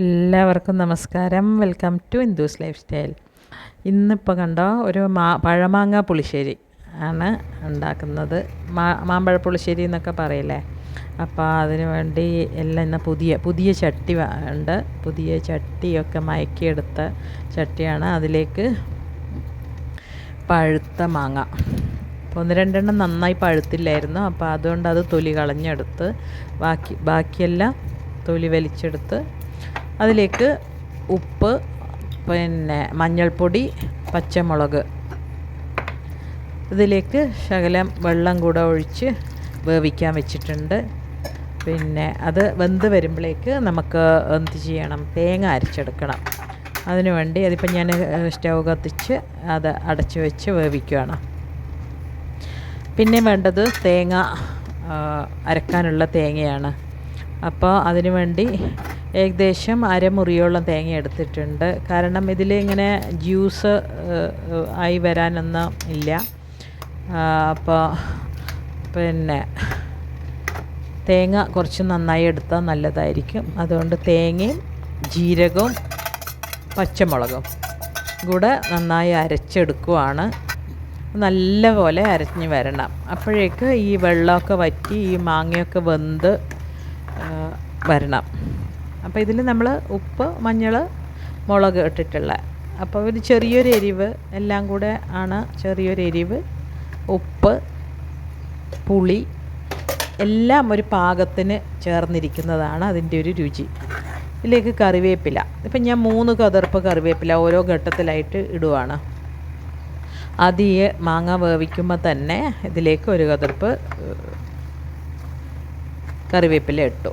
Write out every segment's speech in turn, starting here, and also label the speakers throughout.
Speaker 1: എല്ലാവർക്കും നമസ്കാരം. Welcome to Indu's life style ഇന്നിപ്പോൾ കണ്ടോ ഒരു മാ പഴമാങ്ങ പുളിശ്ശേരി ആണ് ഉണ്ടാക്കുന്നത്. മാ മാമ്പഴ പുളിശ്ശേരി എന്നൊക്കെ പറയില്ലേ? അപ്പോൾ അതിന് വേണ്ടി എല്ലാം ഇന്ന് പുതിയ പുതിയ ചട്ടി ഉണ്ട്. പുതിയ ചട്ടിയൊക്കെ മയക്കിയെടുത്ത ചട്ടിയാണ്. അതിലേക്ക് പഴുത്ത മാങ്ങ. ഒന്ന് രണ്ടെണ്ണം നന്നായി പഴുത്തില്ലായിരുന്നു. അപ്പോൾ അതുകൊണ്ട് അത് തൊലി കളഞ്ഞെടുത്ത് ബാക്കി ബാക്കിയെല്ലാം തൊലി വലിച്ചെടുത്ത് അതിലേക്ക് ഉപ്പ് പിന്നെ മഞ്ഞൾപ്പൊടി പച്ചമുളക്. ഇതിലേക്ക് ശകലം വെള്ളം കൂടെ ഒഴിച്ച് വേവിക്കാൻ വെച്ചിട്ടുണ്ട്. പിന്നെ അത് വെന്ത് വരുമ്പോഴേക്ക് നമുക്ക് എന്ത് ചെയ്യണം? തേങ്ങ അരച്ചെടുക്കണം. അതിനു വേണ്ടി അതിപ്പോൾ ഞാൻ സ്റ്റൗ കത്തിച്ച് അത് അടച്ചു വെച്ച് വേവിക്കുകയാണ് പിന്നെ വേണ്ടത് തേങ്ങ അരക്കാനുള്ള തേങ്ങയാണ്. അപ്പോൾ അതിനു വേണ്ടി ഏകദേശം അരമുറിയോളം തേങ്ങ എടുത്തിട്ടുണ്ട്. കാരണം ഇതിൽ ഇങ്ങനെ ജ്യൂസ് ആയി വരാനൊന്നും ഇല്ല. അപ്പോൾ പിന്നെ തേങ്ങ കുറച്ച് നന്നായി എടുത്താൽ നല്ലതായിരിക്കും. അതുകൊണ്ട് തേങ്ങയും ജീരകവും പച്ചമുളകും കൂടെ നന്നായി അരച്ചെടുക്കുവാണ്. നല്ലപോലെ അരഞ്ഞ് വരണം. അപ്പോഴേക്ക് ഈ വെള്ളമൊക്കെ വറ്റി ഈ മാങ്ങയൊക്കെ വെന്ത് വരണം. അപ്പോൾ ഇതിൽ നമ്മൾ ഉപ്പ് മഞ്ഞൾ മുളക് ഇട്ടിട്ടുള്ള. അപ്പോൾ ഒരു ചെറിയൊരു എരിവ് എല്ലാം കൂടെ ആണ് ചെറിയൊരു എരിവ് ഉപ്പ് പുളി എല്ലാം ഒരു പാകത്തിന് ചേർന്നിരിക്കുന്നതാണ് അതിന്റെ ഒരു രുചി. ഇതിലേക്ക് കറിവേപ്പില. ഇപ്പം ഞാൻ മൂന്ന് കതിർപ്പ് കറിവേപ്പില ഓരോ ഘട്ടത്തിലായിട്ട് ഇടുവാണ്. ആദ്യം മാങ്ങ വേവിക്കുമ്പോൾ തന്നെ ഇതിലേക്ക് ഒരു കതിർപ്പ് കറിവേപ്പില ഇട്ടു.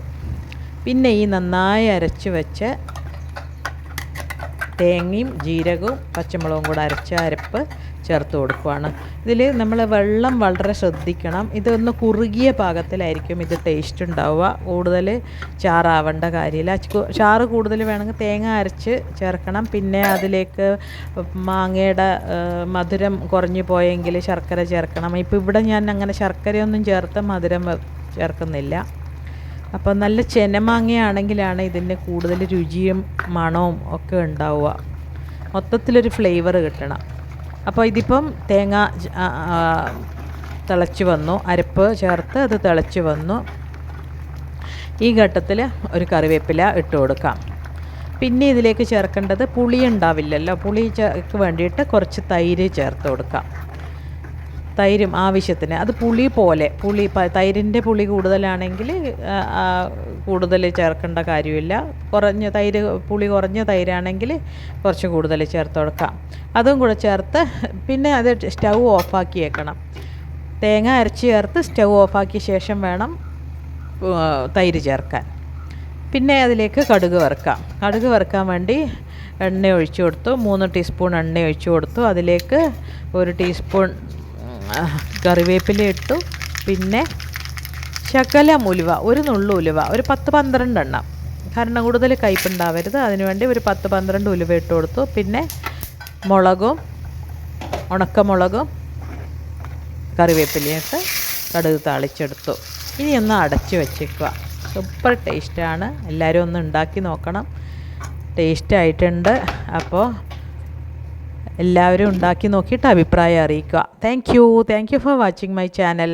Speaker 1: പിന്നെ ഈ നന്നായി അരച്ച് വെച്ച തേങ്ങയും ജീരകവും പച്ചമുളകും കൂടെ അരച്ച അരപ്പ് ചേർത്ത് കൊടുക്കുവാണ്. ഇതിൽ നമ്മൾ വെള്ളം വളരെ ശ്രദ്ധിക്കണം. ഇതൊന്ന് കുറുകിയ പാകത്തിലായിരിക്കും ഇത് ടേസ്റ്റ് ഉണ്ടാവുക. കൂടുതൽ ചാറാവേണ്ട കാര്യമില്ല. ചാറ് കൂടുതൽ വേണമെങ്കിൽ തേങ്ങ അരച്ച് ചേർക്കണം. പിന്നെ അതിലേക്ക് മാങ്ങയുടെ മധുരം കുറഞ്ഞു പോയെങ്കിൽ ശർക്കര ചേർക്കണം. ഇപ്പോൾ ഇവിടെ ഞാൻ അങ്ങനെ ശർക്കരയൊന്നും ചേർത്ത് മധുരം ചേർക്കുന്നില്ല. അപ്പോൾ നല്ല ചെനമാങ്ങയാണെങ്കിലാണ് ഇതിന് കൂടുതൽ രുചിയും മണവും ഒക്കെ ഉണ്ടാവുക. മൊത്തത്തിലൊരു ഫ്ലേവർ കിട്ടണം. അപ്പോൾ ഇതിപ്പം തേങ്ങ തിളച്ച് വന്നു. അരപ്പ് ചേർത്ത് അത് തിളച്ച് വന്നു. ഈ ഘട്ടത്തിൽ ഒരു കറിവേപ്പില ഇട്ട് കൊടുക്കാം. പിന്നെ ഇതിലേക്ക് ചേർക്കേണ്ടത് പുളി ഉണ്ടാവില്ലല്ലോ പുളി വേണ്ടിയിട്ട് കുറച്ച് തൈര് ചേർത്ത് കൊടുക്കാം. തൈരും ആവശ്യത്തിന്. അത് പുളി പോലെ. പുളി തൈരിന്റെ പുളി കൂടുതലാണെങ്കിൽ കൂടുതൽ ചേർക്കേണ്ട കാര്യമില്ല. കുറഞ്ഞ തൈര് പുളി കുറഞ്ഞ തൈരാണെങ്കിൽ കുറച്ച് കൂടുതൽ ചേർത്ത് കൊടുക്കാം. അതും കൂടെ ചേർത്ത് പിന്നെ അത് സ്റ്റൗ ഓഫാക്കി വെക്കണം തേങ്ങ അരച്ച് ചേർത്ത് സ്റ്റൗ ഓഫാക്കിയ ശേഷം വേണം തൈര് ചേർക്കാൻ. പിന്നെ അതിലേക്ക് കടുക് വറുക്കാം. കടുക് വറുക്കാൻ വേണ്ടി എണ്ണ ഒഴിച്ചു കൊടുത്തു. മൂന്ന് ടീസ്പൂൺ എണ്ണ ഒഴിച്ചു കൊടുത്തു. അതിലേക്ക് ഒരു ടീസ്പൂൺ കറിവേപ്പില ഇട്ടു. പിന്നെ ശകലം ഉലുവ ഒരു നുള്ളു ഉലുവ ഒരു പത്ത് പന്ത്രണ്ട് എണ്ണം. കാരണം കൂടുതൽ കയ്പുണ്ടാവരുത്. അതിനുവേണ്ടി ഒരു പത്ത് പന്ത്രണ്ട് ഉലുവ ഇട്ട് കൊടുത്തു. പിന്നെ മുളകും ഉണക്കമുളകും കറിവേപ്പിലയിട്ട് കടുക് താളിച്ചെടുത്തു. ഇനി ഒന്ന് അടച്ച് വെച്ചേക്കുക. സൂപ്പർ ടേസ്റ്റാണ്. എല്ലാവരും ഒന്ന് ഉണ്ടാക്കി നോക്കണം. ടേസ്റ്റായിട്ടുണ്ട് അപ്പോൾ എല്ലാവരും ഉണ്ടാക്കി നോക്കിയിട്ട് അഭിപ്രായം അറിയിക്കുക. Thank you thank you for watching my channel